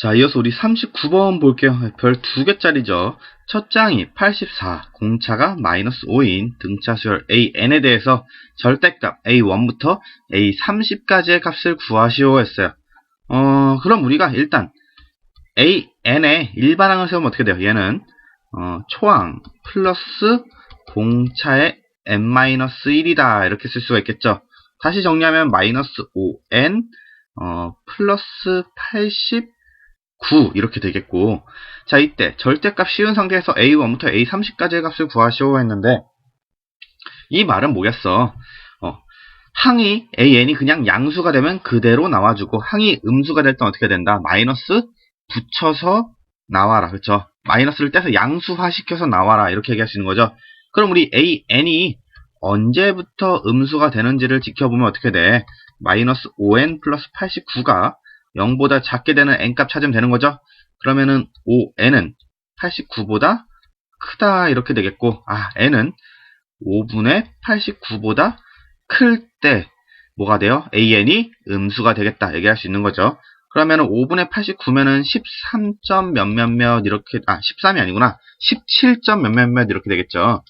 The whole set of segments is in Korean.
자, 이어서 우리 39번 볼게요. 별 두 개짜리죠. 첫 장이 84, 공차가 마이너스 5인 등차 수열 AN에 대해서 절대값 A1부터 A30까지의 값을 구하시오 했어요. 어, 그럼 우리가 일단 AN에 일반항을 세우면 어떻게 돼요? 얘는 어, 초항 플러스 공차의 n-1이다 이렇게 쓸 수가 있겠죠. 다시 정리하면 마이너스 5n 어, 플러스 89 이렇게 되겠고. 자 이때 절대값 씌운 상태에서 a1부터 a30까지의 값을 구하시오 했는데 이 말은 뭐겠어? 어, 항이 an이 그냥 양수가 되면 그대로 나와주고 항이 음수가 될 땐 어떻게 된다? 마이너스 붙여서 나와라. 그렇죠? 마이너스를 떼서 양수화 시켜서 나와라. 이렇게 있는 거죠? 그럼 우리 an이 언제부터 음수가 되는지를 지켜보면 어떻게 돼? 마이너스 5n 플러스 89가 0보다 작게 되는 n값 찾으면 되는 거죠? 그러면은 5n은 89보다 크다 이렇게 되겠고 아 n은 5분의 89보다 클 때 뭐가 돼요? an이 음수가 되겠다 얘기할 수 있는 거죠. 그러면은 5분의 89면은 13점 몇몇몇 이렇게 아 13이 아니구나 17점 몇몇몇 이렇게 되겠죠.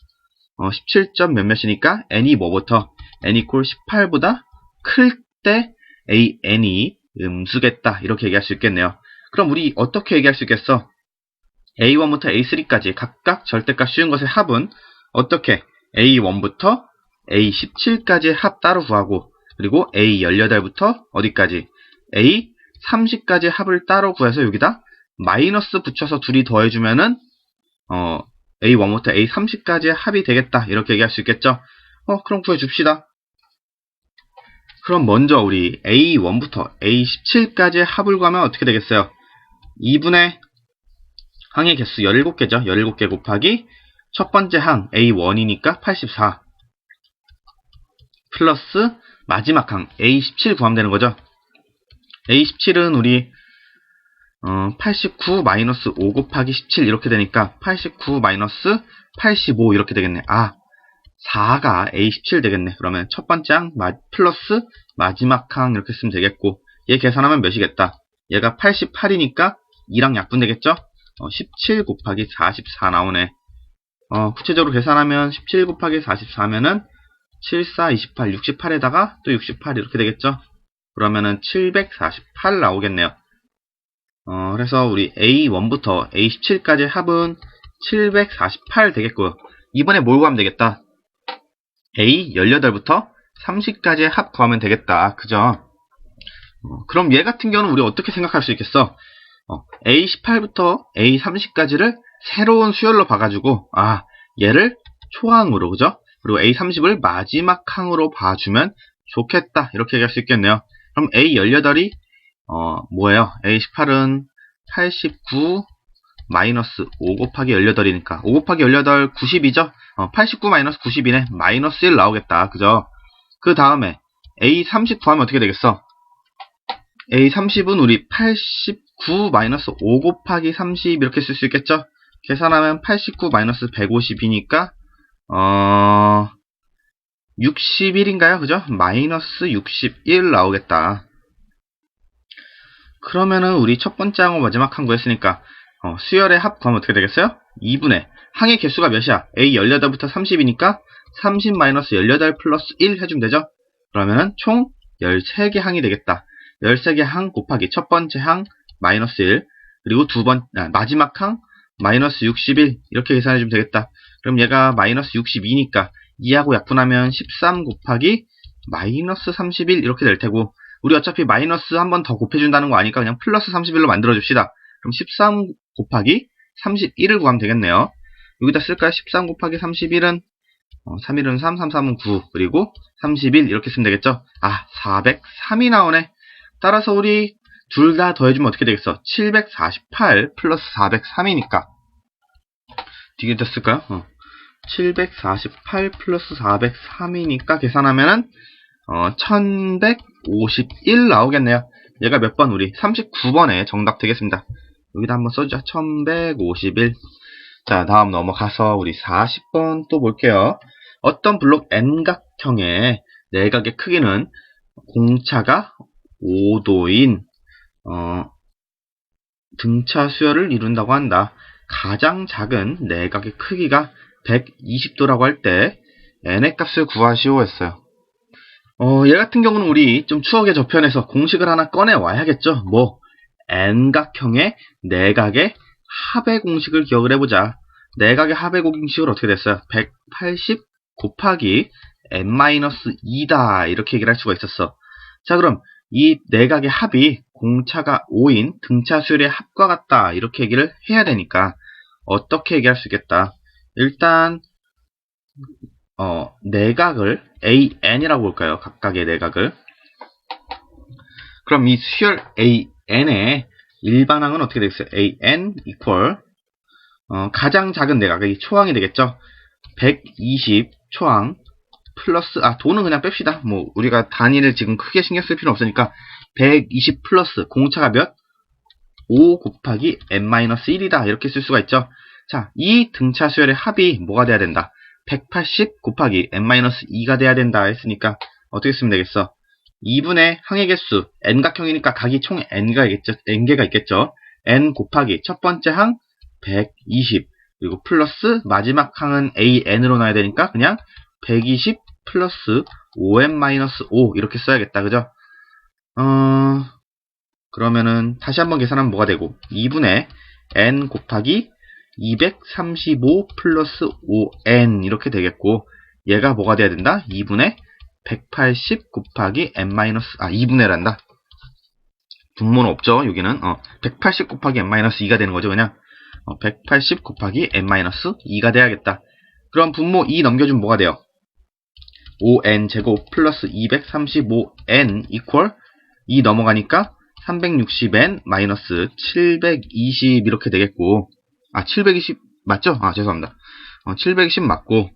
어, 17점 몇몇이니까 n이 뭐부터 n 이퀄 18보다 클 때 an이 음수겠다 이렇게 얘기할 수 있겠네요. 그럼 우리 어떻게 얘기할 수 있겠어? a1부터 a3까지 각각 절대값 쉬운 것의 합은 어떻게 a1부터 a17까지의 합 따로 구하고 그리고 a18부터 어디까지 a30까지의 합을 따로 구해서 여기다 마이너스 붙여서 둘이 더해주면은 어, A1부터 A30까지의 합이 되겠다. 이렇게 얘기할 수 있겠죠? 어, 그럼 구해줍시다. 그럼 먼저 우리 A1부터 A17까지의 합을 구하면 어떻게 되겠어요? 2분의 항의 개수 17개죠. 17개 곱하기 첫 번째 항 A1이니까 84 플러스 마지막 항 A17 구하면 되는 거죠. A17은 우리 어, 89 마이너스 5 곱하기 17 이렇게 되니까 89 마이너스 85 이렇게 되겠네. 아, 4가 A17 되겠네. 그러면 첫 번째 항 마, 플러스 마지막 항 이렇게 쓰면 되겠고 얘 계산하면 몇이겠다. 얘가 88이니까 2랑 약분되겠죠? 어, 17 곱하기 44 나오네. 어, 구체적으로 계산하면 17 곱하기 44면은 74, 28, 68에다가 또 68 이렇게 되겠죠? 그러면은 748 나오겠네요. 어, 그래서 우리 A1부터 A17까지 합은 748 되겠고요. 이번에 뭘 구하면 되겠다? A18부터 30까지의 합 구하면 되겠다. 그죠? 어, 그럼 얘 같은 경우는 우리 어떻게 생각할 수 있겠어? 어, A18부터 A30까지를 새로운 수열로 봐가지고 아 얘를 초항으로 그죠? 그리고 A30을 마지막 항으로 봐주면 좋겠다. 이렇게 얘기할 수 있겠네요. 그럼 A18이 어, 뭐예요? A18은 89 마이너스 5 곱하기 18이니까 5 곱하기 18 90이죠? 어, 89 마이너스 90이네. 마이너스 1 나오겠다. 그죠? 그 다음에 A30 구하면 어떻게 되겠어? A30은 우리 89 마이너스 5 곱하기 30 이렇게 쓸 수 있겠죠? 계산하면 89 마이너스 150이니까 어... 61인가요? 그죠? 마이너스 61 나오겠다. 그러면은 우리 첫 번째 항과 마지막 항 구 했으니까 어, 수열의 합 구하면 어떻게 되겠어요? 2분의 항의 개수가 몇이야? A 18부터 30이니까 30-18 플러스 1 해주면 되죠? 그러면은 총 13개 항이 되겠다. 13개 항 곱하기 첫 번째 항 마이너스 1 그리고 두 번, 아, 마지막 항 마이너스 61 이렇게 계산해주면 되겠다. 그럼 얘가 마이너스 62니까 2하고 약분하면 13 곱하기 마이너스 31 이렇게 될 테고 우리 어차피 마이너스 한 번 더 곱해준다는 거 아니까 그냥 플러스 31로 만들어줍시다. 그럼 13 곱하기 31을 구하면 되겠네요. 여기다 쓸까요? 13 곱하기 31은 어, 3일은 3, 3, 3은 9, 그리고 31 이렇게 쓰면 되겠죠? 아, 403이 나오네. 따라서 우리 둘 다 더해주면 어떻게 되겠어? 748 플러스 403이니까. 뒤에 됐을까요? 어. 748 플러스 403이니까 계산하면은 어, 1151 나오겠네요. 얘가 몇 번 우리 39번에 정답 되겠습니다. 여기다 한번 써주자. 1151. 자, 다음 넘어가서 우리 40번 또 볼게요. 어떤 블록 N각형의 내각의 크기는 공차가 5도인 어, 등차 수열을 이룬다고 한다. 가장 작은 내각의 크기가 120도라고 할 때 n의 값을 구하시오 했어요. 어, 얘 같은 경우는 우리 좀 추억의 저편에서 공식을 하나 꺼내 와야겠죠. 뭐 n각형의 내각의 합의 공식을 기억을 해보자. 내각의 합의 공식을 어떻게 됐어요? 180 곱하기 n-2다 이렇게 얘기를 할 수가 있었어. 자 그럼 이 내각의 합이 공차가 5인 등차 수열의 합과 같다 이렇게 얘기를 해야 되니까 어떻게 얘기할 수 있겠다. 일단 어, 내각을 AN이라고 볼까요? 각각의 내각을. 그럼 이 수열 AN의 일반항은 어떻게 되겠어요? AN equal 어, 가장 작은 내각 이 초항이 되겠죠? 120 초항 플러스 아 돈은 그냥 뺍시다. 뭐 우리가 단위를 지금 크게 신경 쓸 필요 없으니까 120 플러스 공차가 몇? 5 곱하기 n-1이다 이렇게 쓸 수가 있죠. 자, 이 등차 수열의 합이 뭐가 돼야 된다? 180 곱하기 n-2가 돼야 된다 했으니까 어떻게 쓰면 되겠어? 2분의 항의 개수 n각형이니까 각이 총 n가 있겠죠. n개가 있겠죠. n 곱하기 첫 번째 항 120 그리고 플러스 마지막 항은 an으로 놔야 되니까 그냥 120 플러스 5n-5 이렇게 써야겠다. 그죠? 어, 그러면은 다시 한번 계산하면 뭐가 되고 2분의 n 곱하기 235 플러스 5n 이렇게 되겠고 얘가 뭐가 돼야 된다? 2분의 180 곱하기 n 마이너스 아 2분의란다. 분모는 없죠. 여기는 어, 180 곱하기 n 마이너스 2가 되는 거죠. 그냥 어, 180 곱하기 n 마이너스 2가 돼야겠다. 그럼 분모 2 넘겨주면 뭐가 돼요? 5n 제곱 플러스 235n 이퀄 2 넘어가니까 360n 마이너스 720 이렇게 되겠고 아 720 맞죠? 아 죄송합니다. 어, 720 맞고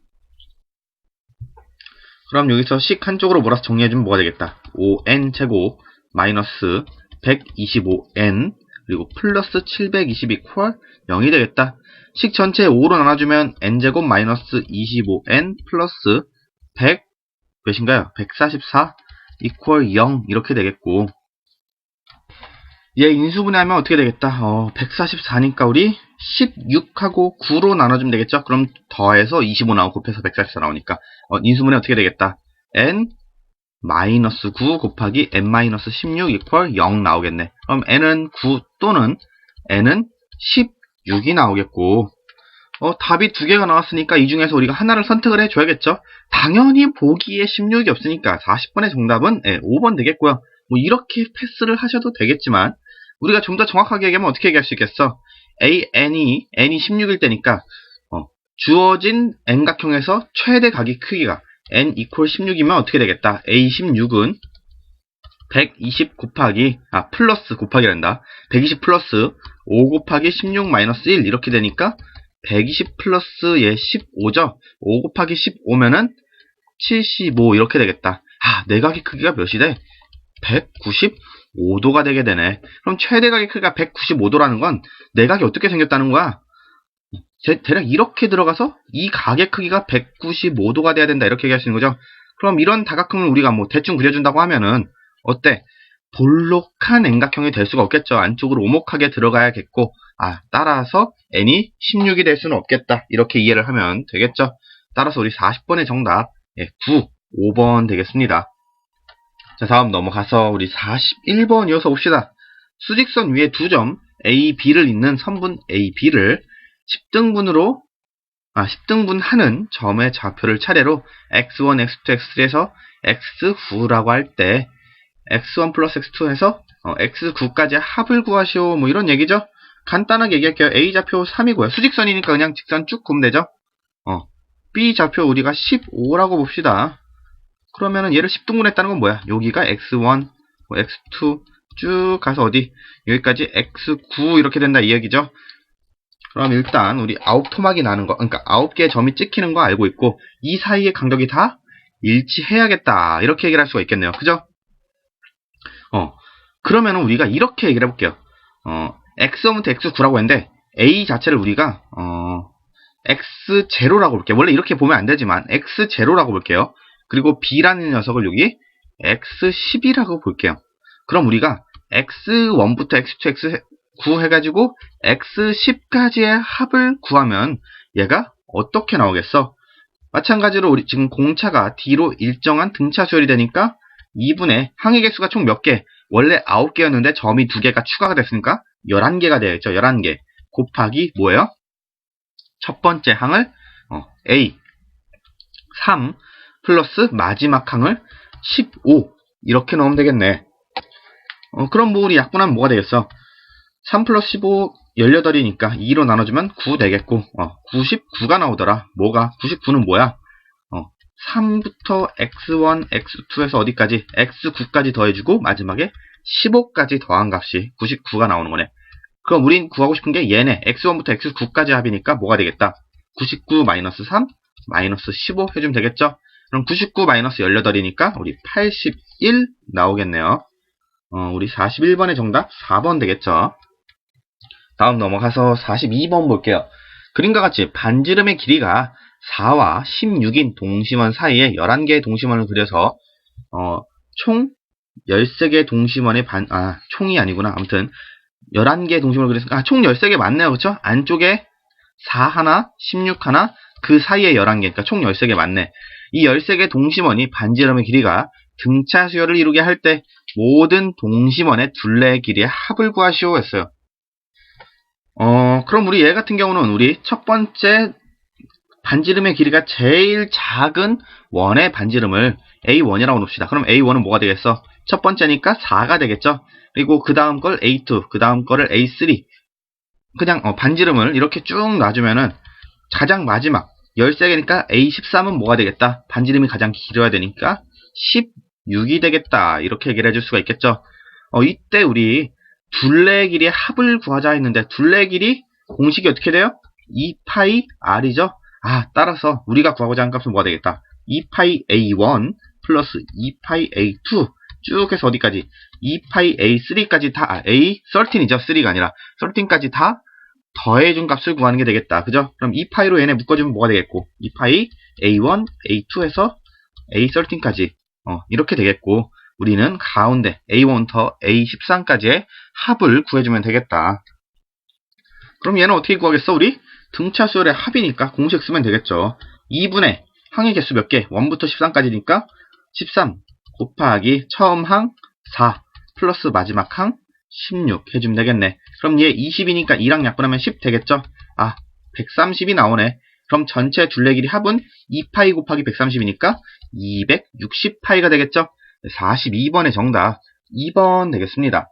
그럼 여기서 식 한쪽으로 몰아서 정리해주면 뭐가 되겠다. 5n 제곱 마이너스 125n 그리고 플러스 720 이퀄 0이 되겠다. 식 전체 5로 나눠주면 n제곱 마이너스 25n 플러스 100 몇인가요? 144 이퀄 0 이렇게 되겠고 얘 인수분해하면 어떻게 되겠다? 어, 144니까 우리 16하고 9로 나눠주면 되겠죠? 그럼 더해서 25 나오고 곱해서 144 나오니까 어, 인수분해 어떻게 되겠다? n 마이너스 9 곱하기 n 마이너스 16 이퀄 0 나오겠네. 그럼 n은 9 또는 n은 16이 나오겠고 어, 답이 두 개가 나왔으니까 이 중에서 우리가 하나를 선택을 해줘야겠죠? 당연히 보기에 16이 없으니까 40번의 정답은 네, 5번 되겠고요. 뭐 이렇게 패스를 하셔도 되겠지만 우리가 좀 더 정확하게 얘기하면 어떻게 얘기할 수 있겠어? a, n이 n이 16일 때니까 어, 주어진 n각형에서 최대 각의 크기가 n equal 16이면 어떻게 되겠다? a 16은 120 곱하기 아 플러스 곱하기란다. 120 플러스 5 곱하기 16 마이너스 1 이렇게 되니까 120 플러스 얘 15죠. 5 곱하기 15면은 75 이렇게 되겠다. 아 내각의 크기가 몇이 돼? 195 도가 되게 되네. 그럼 최대각의 크기가 195도라는 건 내각이 어떻게 생겼다는 거야? 대 략 이렇게 들어가서 이 각의 크기가 195도가 돼야 된다. 이렇게 있는 거죠. 그럼 이런 다각형을 우리가 뭐 대충 그려준다고 하면은 어때? 볼록한 N각형이 될 수가 없겠죠. 안쪽으로 오목하게 들어가야겠고 아 따라서 N이 16이 될 수는 없겠다. 이렇게 이해를 하면 되겠죠. 따라서 우리 40번의 정답 예, 9, 5번 되겠습니다. 자, 다음 넘어가서 우리 41번 이어서 봅시다. 수직선 위에 두 점 A, B를 잇는 선분 A, B를 10등분으로 아, 10등분 하는 점의 좌표를 차례로 x1, x2, x3에서 x9라고 할 때 x1 플러스 x2에서 어, x9까지 합을 구하시오 뭐 이런 얘기죠. 간단하게 얘기할게요. A 좌표 3이고요. 수직선이니까 그냥 직선 쭉 굽면 되죠. 어, B 좌표 우리가 15라고 봅시다. 그러면은 얘를 10등분 했다는 건 뭐야? 여기가 x1, 뭐 x2 쭉 가서 어디? 여기까지 x9 이렇게 된다 이 얘기죠. 그럼 일단 우리 아홉 토막이 나는 거, 그러니까 아홉 개의 점이 찍히는 거 알고 있고 이 사이의 간격이 다 일치해야겠다 이렇게 얘기를 할 수가 있겠네요. 그죠? 어 그러면은 우리가 이렇게 얘기를 해볼게요. 어 x1부터 x9라고 했는데 a 자체를 우리가 어 x0라고 볼게요. 원래 이렇게 보면 안 되지만 x0라고 볼게요. 그리고 b라는 녀석을 여기 x10이라고 볼게요. 그럼 우리가 x1부터 x2, 9 해가지고 x10까지의 합을 구하면 얘가 어떻게 나오겠어? 마찬가지로 우리 지금 공차가 D로 일정한 등차 수열이 되니까 2분의 항의 개수가 총 몇 개? 원래 9개였는데 점이 2개가 추가가 됐으니까 11개가 되겠죠. 11개. 곱하기 뭐예요? 첫 번째 항을 어, A 3 플러스 마지막 항을 15 이렇게 넣으면 되겠네. 어, 그럼 뭐 우리 약분하면 뭐가 되겠어? 3 플러스 15 18이니까 2로 나눠주면 9 되겠고 어, 99가 나오더라. 뭐가? 99는 뭐야? 어, 3부터 x1, x2에서 어디까지? x9까지 더해주고 마지막에 15까지 더한 값이 99가 나오는 거네. 그럼 우린 구하고 싶은 게 얘네 x1부터 x9까지 합이니까 뭐가 되겠다? 99 마이너스 3 마이너스 15 해주면 되겠죠? 그럼 99 마이너스 18이니까 우리 81 나오겠네요. 어, 우리 41번의 정답 4번 되겠죠? 다음 넘어가서 42번 볼게요. 그림과 같이 반지름의 길이가 4와 16인 동심원 사이에 11개의 동심원을 그려서 어, 총 13개의 동심원의 반, 아, 총이 아니구나. 아무튼 11개의 동심원을 그렸으니까 아, 총 13개 맞네요. 그쵸? 안쪽에 4 하나, 16 하나, 그 사이에 11개. 그러니까 총 13개 맞네. 이 13개 동심원이 반지름의 길이가 등차 수열을 이루게 할 때 모든 동심원의 둘레의 길이의 합을 구하시오 했어요. 어, 그럼 우리 얘 같은 경우는 우리 첫 번째 반지름의 길이가 제일 작은 원의 반지름을 A1이라고 놓읍시다. 그럼 A1은 뭐가 되겠어? 첫 번째니까 4가 되겠죠? 그리고 그 다음 걸 A2, 그 다음 거를 A3. 그냥 어, 반지름을 이렇게 쭉 놔주면은 가장 마지막 13개니까 A13은 뭐가 되겠다? 반지름이 가장 길어야 되니까 16이 되겠다. 이렇게 얘기를 해줄 수가 있겠죠? 어, 이때 우리 둘레 길이의 합을 구하자 했는데 둘레 길이 공식이 어떻게 돼요? 2파이 r이죠? 아, 따라서 우리가 구하고자 하는 값은 뭐가 되겠다? 2파이 a1 플러스 2파이 a2 쭉 해서 어디까지? 2파이 a3까지 다, 아, a13이죠. 3가 아니라 13까지 다 더해준 값을 구하는 게 되겠다. 그죠? 그럼 2파이로 얘네 묶어주면 뭐가 되겠고 2파이 a1, a2 해서 a13까지 어, 이렇게 되겠고 우리는 가운데 A1부터 A13까지의 합을 구해주면 되겠다. 그럼 얘는 어떻게 구하겠어? 우리 등차 수열의 합이니까 공식 쓰면 되겠죠. 2분의 항의 개수 몇 개? 1부터 13까지니까 13 곱하기 처음 항 4 플러스 마지막 항 16 해주면 되겠네. 그럼 얘 20이니까 2랑 약분하면 10 되겠죠? 아 130이 나오네. 그럼 전체 둘레 길이 합은 2파이 곱하기 130이니까 260파이가 되겠죠? 42번의 정답 2번 되겠습니다.